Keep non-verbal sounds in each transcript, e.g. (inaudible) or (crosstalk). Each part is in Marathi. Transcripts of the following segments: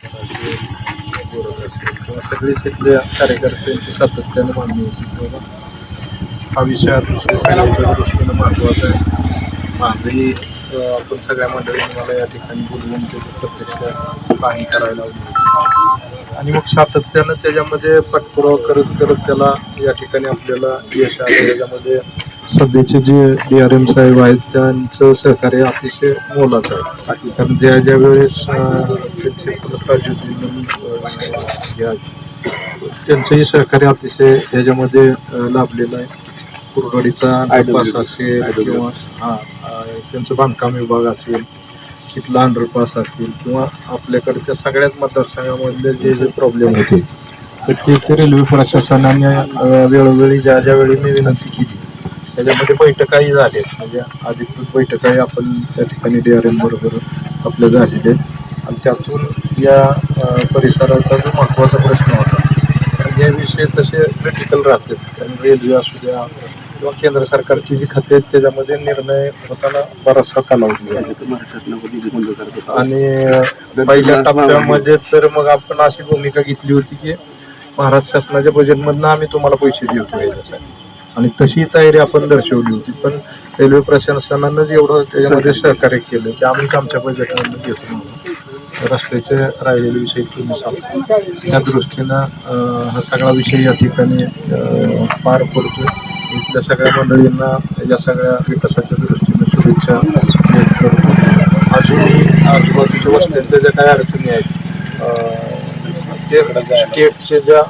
असेल किंवा सगळे इथल्या कार्यकर्त्यांची सातत्याने मागणी होती की हा विषय अतिशय सगळ्यांच्या दृष्टीनं महत्त्वाचा आहे मागणी आपण सगळ्या मंडळींनी मला या ठिकाणी बोलवून त्याची प्रत्यक्ष काही करायला होती आणि मग सातत्यानं त्याच्यामध्ये पाठपुरावा करत करत त्याला या ठिकाणी आपल्याला यश आलं. त्याच्यामध्ये सध्याचे जे डी आर एम साहेब आहेत त्यांचं सहकार्य अतिशय मोलाचं आहे. कारण ज्या ज्या वेळेस त्यांचे त्यांचंही सहकार्य अतिशय ह्याच्यामध्ये लाभलेलं आहे. कुरवाडीचा अंडरपास असेल किंवा हा त्यांचं बांधकाम विभाग असेल तिथला अंडरपास असेल किंवा आपल्याकडच्या सगळ्याच मतदारसंघामधले जे जे प्रॉब्लेम होते तर ते ते रेल्वे प्रशासनाने वेळोवेळी ज्या ज्या वेळी मी विनंती केली त्याच्यामध्ये बैठकाही झाल्या आहेत म्हणजे अधिकृत बैठकाही आपण त्या ठिकाणी डी आर एम बरोबर आपल्या झालेले आणि त्यातून या परिसराचा जो महत्त्वाचा प्रश्न होता कारण हे विषय तसे क्रिटिकल राहतात. कारण रेल्वे असू द्या किंवा केंद्र सरकारची जी खाते आहेत त्याच्यामध्ये निर्णय होताना बराचसा कालावधी आहे. आणि पहिल्या टप्प्यामध्ये तर मग आपण अशी भूमिका घेतली होती की महाराष्ट्र शासनाच्या बजेटमधनं आम्ही तुम्हाला पैसे देऊ याच्यासाठी आणि तशी तयारी आपण दर्शवली होती. पण रेल्वे प्रशासनानं एवढं त्याच्यामध्ये सहकार्य केलं की आम्हीच आमच्या बजेटमधनं म्हणून. रस्त्याचे राहिलेले विषय तुम्ही सांगतो. त्या दृष्टीनं हा सगळा विषय या ठिकाणी पार पडतो इथल्या सगळ्या मंडळींना या सगळ्या विकासाच्या दृष्टीने शुभेच्छा व्यक्त करतो. अजूनही आजूबाजूच्या वस्त्यांच्या ज्या काही अडचणी आहेत ते स्टेटचे ज्या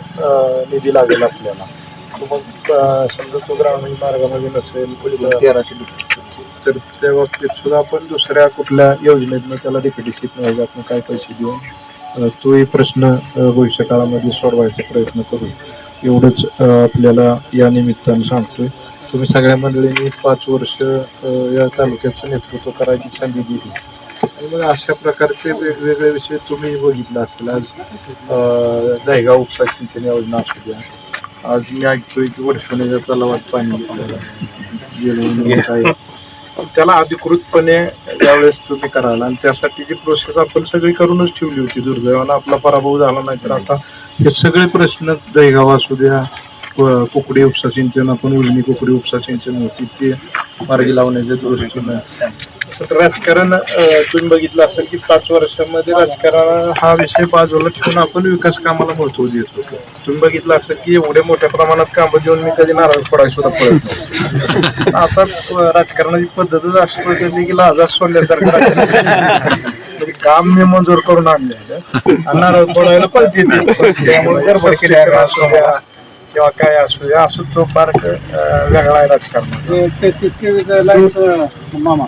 निधी लागेल आपल्याला समजा तो ग्रामीण मार्गामध्ये नसेल तर त्या बाबतीत सुद्धा आपण दुसऱ्या कुठल्या योजनेतनं त्याला डीपीडीसीत नाही आपण काय पैसे देऊन तोही प्रश्न भविष्य काळामध्ये सोडवायचा प्रयत्न करू. एवढंच आपल्याला या निमित्तानं सांगतोय. तुम्ही सगळ्या मंडळींनी पाच वर्ष या तालुक्याचं नेतृत्व करायची संधी दिली. आणि मग अशा प्रकारचे वेगवेगळे विषय तुम्ही बघितला असेल आज. दहेगाव उपसा सिंचन योजना असू द्या आज मी ऐकतोय की वर्षाने तलावात पाणी गेलं त्याला अधिकृतपणे त्यावेळेस तुम्ही कराल आणि त्यासाठीची प्रोसेस आपण सगळी करूनच ठेवली होती दुर्दैवानं आपला पराभव झाला नाही तर आता हे सगळे प्रश्न दहीगाव असू द्या कोकडी कुकडी उपसा सिंचन आपण उजनी कुकडी उपसा सिंचन होती ते मार्गी लावण्याच्या दृष्टीनं राजकारण तुम्ही बघितलं असेल की पाच वर्षामध्ये राजकारण हा विषय बाजूला ठेवून आपण विकास कामाला महत्त्व देत होतो. तुम्ही बघितलं असेल की एवढ्या मोठ्या प्रमाणात कामं देऊन मी कधी नाराज पडायला सुद्धा पडत आता राजकारणाची पद्धतच अशी पडली की लाजा सोडल्यासारखं म्हणजे काम मी मंजूर करून आणले आणि नाराज पडायला पळते ते. त्यामुळे गडबड केली असू द्या किंवा काय असू द्या असू तो पार्क वेगळा आहे राजकारण. तेहतीस के मामा.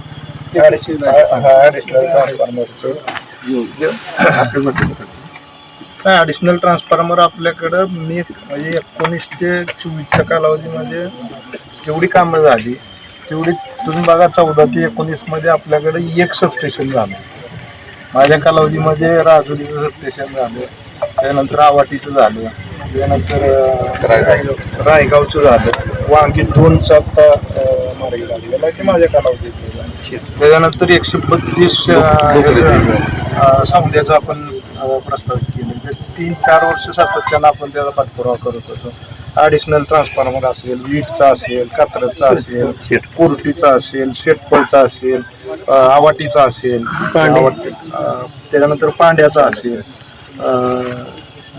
काय ऍडिशनल ट्रान्सफॉर्मर आपल्याकडं मी म्हणजे एकोणीस ते चोवीसच्या कालावधीमध्ये जेवढी कामं झाली तेवढी तुम्ही बघा चौदा ते एकोणीसमध्ये आपल्याकडे एक सबस्टेशन झालं. माझ्या कालावधीमध्ये राजुरीचं सबस्टेशन झालं त्यानंतर आवाटीचं झालं त्यानंतर रायगावचं झालं. वांगी दोनचं आता अं, मार्गी लागलेलं ते माझ्या कालावधीत. त्याच्यानंतर एकशे बत्तीस सौद्याचं आपण प्रस्तावित केलं. म्हणजे तीन चार वर्ष सातत्यानं आपण त्याचा पाठपुरावा करत होतो. ॲडिशनल ट्रान्सफॉर्मर असेल वीटचा असेल कात्रजचा असेल कोर्टीचा असेल शेटपळचा असेल आवाटीचा असेल त्याच्यानंतर पांड्याचा असेल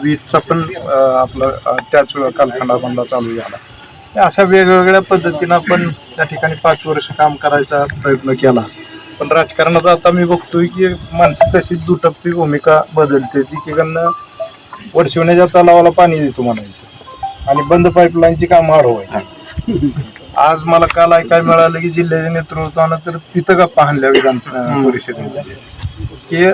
वीटचा पण आपला त्याच कालखंडामधला चालू झाला. अशा वेगवेगळ्या पद्धतीनं आपण त्या ठिकाणी पाच वर्ष काम करायचा प्रयत्न केला. पण राजकारणात आता मी बघतोय की माणसं तशी दुटप्पी भूमिका बदलते. ती वर्षवण्याच्या तलावाला पाणी देतो म्हणायचं. आणि बंद पाईपलाईनची कामं हरवायची. आज मला काल ऐकायला मिळालं की जिल्ह्याच्या नेतृत्वानं तर तिथं गप्पा हाणल्या विधान परिषदेमध्ये. की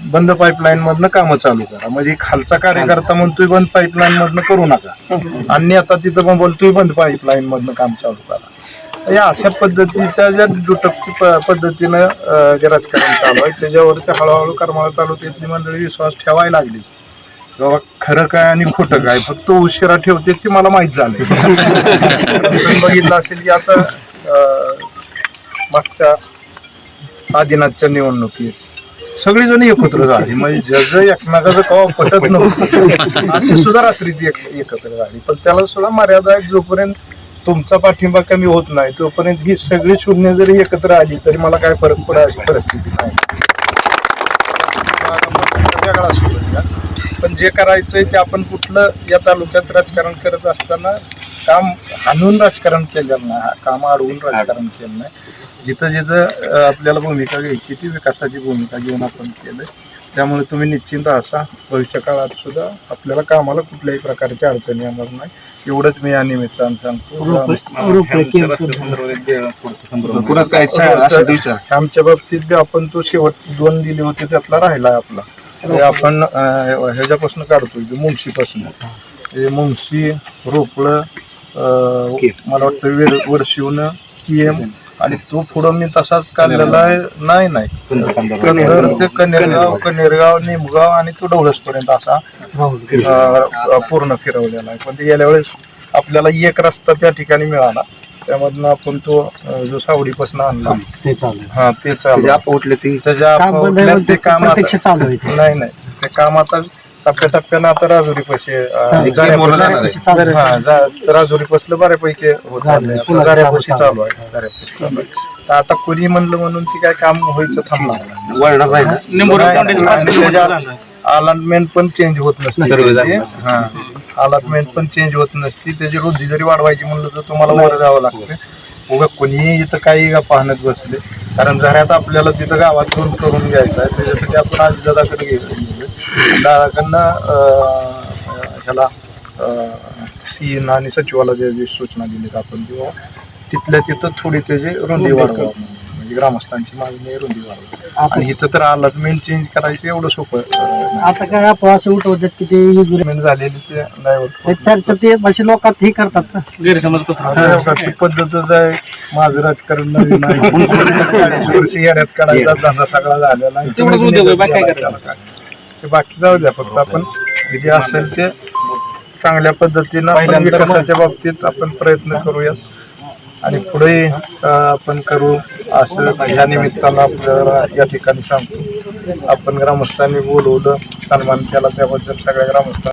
बंद पाईपलाईन मधनं कामं चालू करा. म्हणजे खालचा कार्यकर्ता म्हणतोय बंद पाईपलाईन मधनं करू नका. आणि आता तिथं पण बोलतोय बंद पाईपलाईन मधनं काम चालू करा. या अशा पद्धतीच्या ज्या दुटप्पी प- पद्धतीनं जे राजकारण चालू आहे त्याच्यावरती हळूहळू करमाळा तालुक्यातली मंडळी विश्वास ठेवायला लागली. बाबा खरं काय आणि खोटं काय? फक्त उशिरा ठेवते की मला माहीत झालं. बघितलं असेल की आता मागच्या आदिनाथच्या निवडणुकीत सगळेजण एकत्र झाली. म्हणजे जज एकमेकाचं कवा पटत नव्हतं. अशी सुद्धा रात्रीची एक एकत्र झाली. पण त्याला सुद्धा मर्यादा आहे जोपर्यंत तुमचा पाठिंबा कमी होत नाही तोपर्यंत ही सगळी शून्य जरी एकत्र आली तरी मला काय फरक पडायची परिस्थिती नाही. पण जे करायचंय ते आपण कुठलं या तालुक्यात राजकारण करत असताना काम हाणून राजकारण केलेलं नाही. काम अडवून राजकारण केलं नाही. जिथं जिथं आपल्याला भूमिका घ्यायची ती विकासाची भूमिका घेऊन आपण केलंय. त्यामुळे तुम्ही निश्चिंत असा. भविष्य काळात सुद्धा आपल्याला कामाला कुठल्याही प्रकारची अडचणी येणार नाही. एवढंच मी या निमित्तानं सांगतो. आमच्या बाबतीत बी आपण तो शेवट दोन दिले होते त्यातला राहिला आपला. ते आपण ह्याच्यापासून मुंगशीपासून हे मुंगशी रोपळं मला वाटतं वेड वर्षीवन पीएम आणि तो पुढं मी तसाच काढलेला आहे. नाही नाही. तर ते कनेरगाव कनेरगाव निमगाव आणि तो डवळसपर्यंत असा अं, पूर्ण फिरवलेला आहे. पण ते गेल्या वेळेस आपल्याला एक रस्ता त्या ठिकाणी मिळाला. त्यामधनं आपण तो अं, जो सावडीपासून आणला. ते हा ते चालू. आप उठले ती त्याच्या काम बंद आपल्या आहे, ते काम आता- प्रत्यक्ष चालू आहे ते. नाही नाही. ते काम आता टप्प्याटप्प्यानं आता राजुरी पैसे. राजुरी पसलं बऱ्यापैकी होत चालू आहे आता कोणी म्हणलं म्हणून ती काय काम व्हायचं थांबणार अलॉटमेंट पण चेंज होत नसते. हा. अलॉटमेंट पण चेंज होत नसती. त्याची रुंदी जरी वाढवायची म्हणलं तर तुम्हाला वर जावं लागतं. उगा कोणीही इथं काही पाहण्यात बसले. कारण झऱ्यात आपल्याला तिथं गावात दूर करून घ्यायचं आहे त्याच्यासाठी आपण आज दादाकडे गेलो. दादाकडनं ह्याला ह्याला एन आणि सचिवाला जे सूचना दिल्या आपण किंवा तिथल्या तिथं थोडी त्याची रुंदी वाढवा ग्रामस्थांची मागणी रुंदी वाढवा आता आणि इथं तर अलॉटमेंट चेंज करायचं एवढं सोपं अं, आता काय आपण असे उठवतात की ते Allotment झालेली ते नाही. ते चर्चा ते असे लोकात हे करतात ना. गैरसमज आता ती पद्धतच आहे. माझं राजकारण नवीन आहे. (laughs) वर्ष येड्यात काढायचा धंदा सगळा झालेला आहे. तेवढंच उद्योग आहे, बाकी काय? ते बाकी जाऊ द्या फक्त आपण. जे असेल ते चांगल्या पद्धतीनं आपण विकासाच्या बाबतीत आपण प्रयत्न करूयात. आणि पुढे आपण करू असं ह्या निमित्तानं आपल्याला या ठिकाणी सांगतो. आपण ग्रामस्थांनी बोलवलं सन्मान केला त्याबद्दल सगळ्या ग्रामस्थांना